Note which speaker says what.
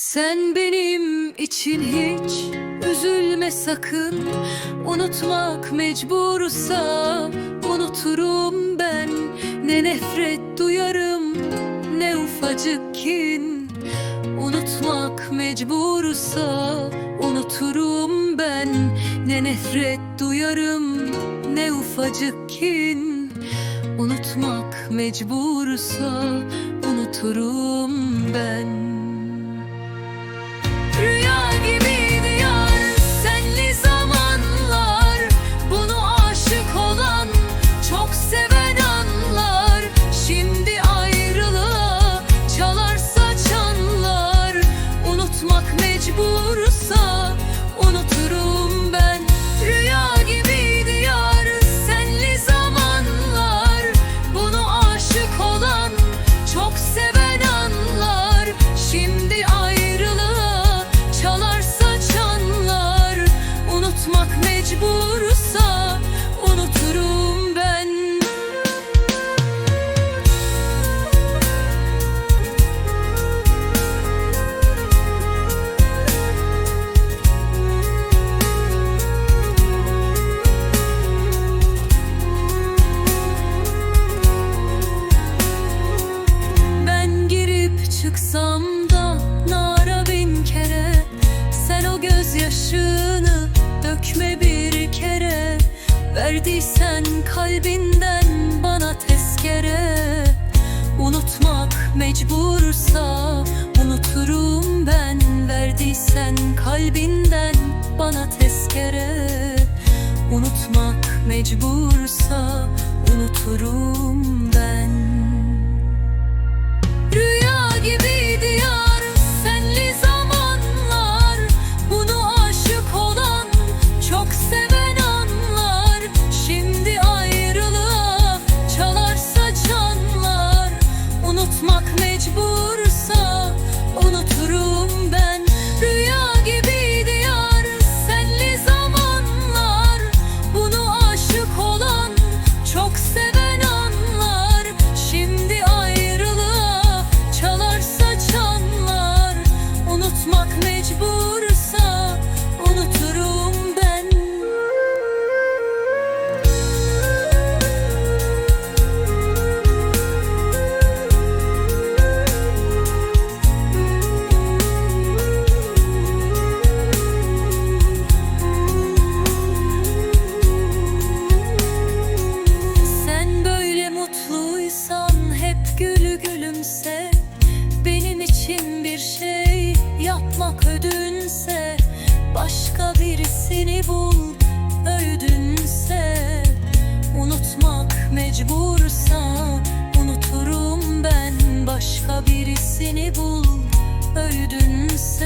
Speaker 1: Sen benim için hiç üzülme sakın. Unutmak mecbursa unuturum ben. Ne nefret duyarım ne ufacık kin. Unutmak mecbursa unuturum ben. Ne nefret duyarım ne ufacık kin. Unutmak mecbursa unuturum ben çıksam da nara bin kere Sen o gözyaşını dökme bir kere. Verdiysen kalbinden bana tezkere. Unutmak mecbursa unuturum ben. Verdiysen kalbinden bana tezkere. Unutmak mecbursa unuturum mecbursa unuturum ölümse Benim için bir şey yapmak ödünse Başka birisini bul öğüdünse. Unutmak mecbursa unuturum ben Başka birisini bul öğüdünse.